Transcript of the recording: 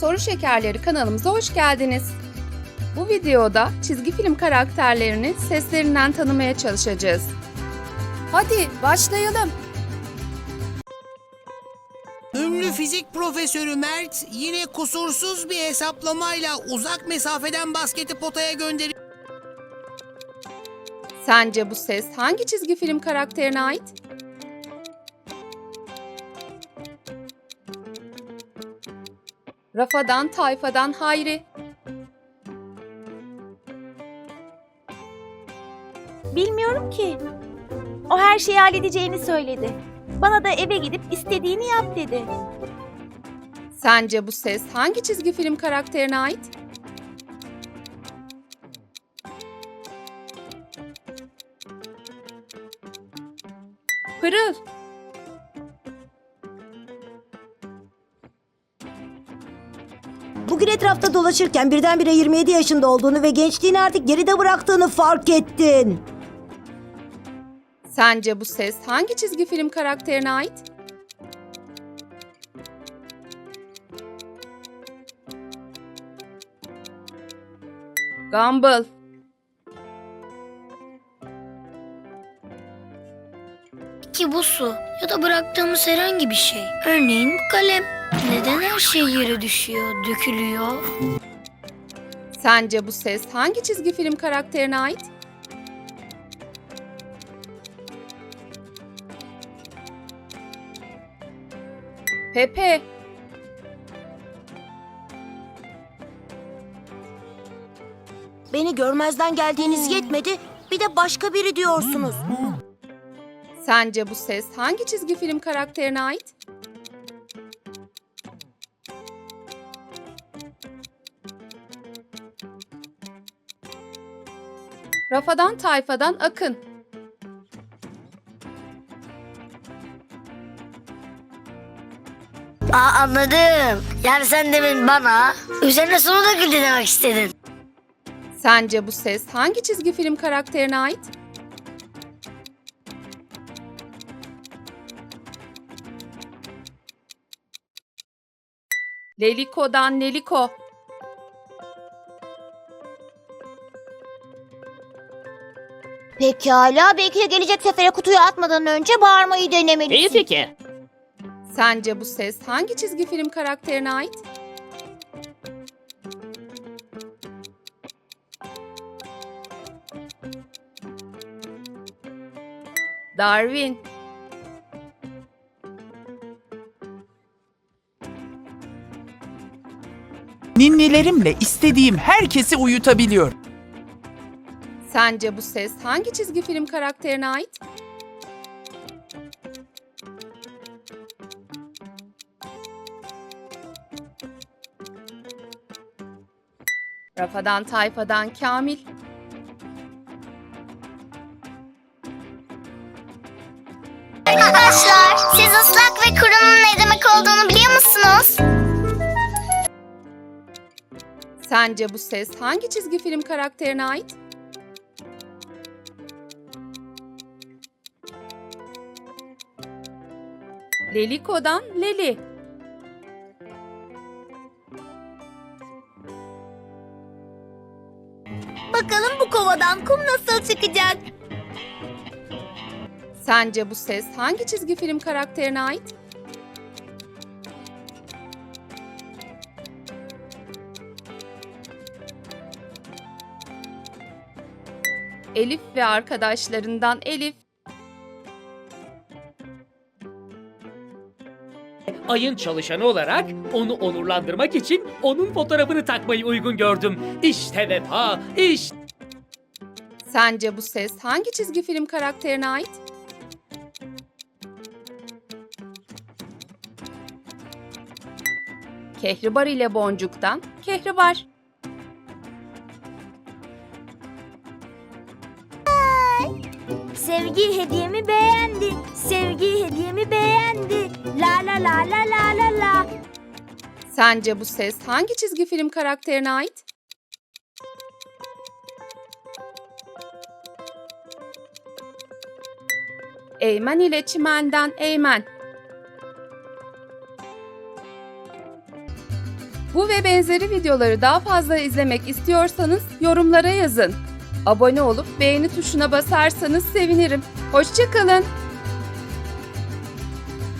Soru Şekerleri kanalımıza hoş geldiniz. Bu videoda çizgi film karakterlerini seslerinden tanımaya çalışacağız. Hadi başlayalım. Ünlü fizik profesörü Mert yine kusursuz bir hesaplamayla uzak mesafeden basketi potaya gönderiyor. Sence bu ses hangi çizgi film karakterine ait? Rafadan Tayfadan Hayri. Bilmiyorum ki. O her şeyi halledeceğini söyledi. Bana da eve gidip istediğini yap dedi. Sence bu ses hangi çizgi film karakterine ait? Pırıl. Bugün etrafta dolaşırken birdenbire 27 yaşında olduğunu ve gençliğini artık geride bıraktığını fark ettin. Sence bu ses hangi çizgi film karakterine ait? Gumball. Ki bu su ya da bıraktığımız herhangi bir şey. Örneğin bu kalem. Neden her şey yere düşüyor, dökülüyor? Sence bu ses hangi çizgi film karakterine ait? Pepe. Beni görmezden geldiğiniz yetmedi, bir de başka biri diyorsunuz. Sence bu ses hangi çizgi film karakterine ait? Rafadan Tayfadan Akın. Aa anladım. Yani sen demin bana üzerine sonu döküldü demek istedin. Sence bu ses hangi çizgi film karakterine ait? Leliko'dan Neliko. Pekala belki de gelecek sefere kutuyu atmadan önce bağırmayı denemelisin. İyi fikir. Sence bu ses hangi çizgi film karakterine ait? Darwin. Ninnilerimle istediğim herkesi uyutabiliyor. Sence bu ses hangi çizgi film karakterine ait? Rafadan Tayfadan Kamil. Arkadaşlar, siz ıslak ve kurunun ne demek olduğunu biliyor musunuz? Sence bu ses hangi çizgi film karakterine ait? Leliko'dan Leli. Bakalım bu kovadan kum nasıl çıkacak? Sence bu ses hangi çizgi film karakterine ait? Elif ve arkadaşlarından Elif. Ayın çalışanı olarak onu onurlandırmak için onun fotoğrafını takmayı uygun gördüm. İşte vefa, işte. Sence bu ses hangi çizgi film karakterine ait? Kehribar ile Boncuk'tan Kehribar. Sevgi hediyemi beğendi. Sevgi hediyemi beğendi. La la la la la la la. Sence bu ses hangi çizgi film karakterine ait? Eymen ile Çimen'den Eymen. Bu ve benzeri videoları daha fazla izlemek istiyorsanız yorumlara yazın. Abone olup beğeni tuşuna basarsanız sevinirim. Hoşçakalın.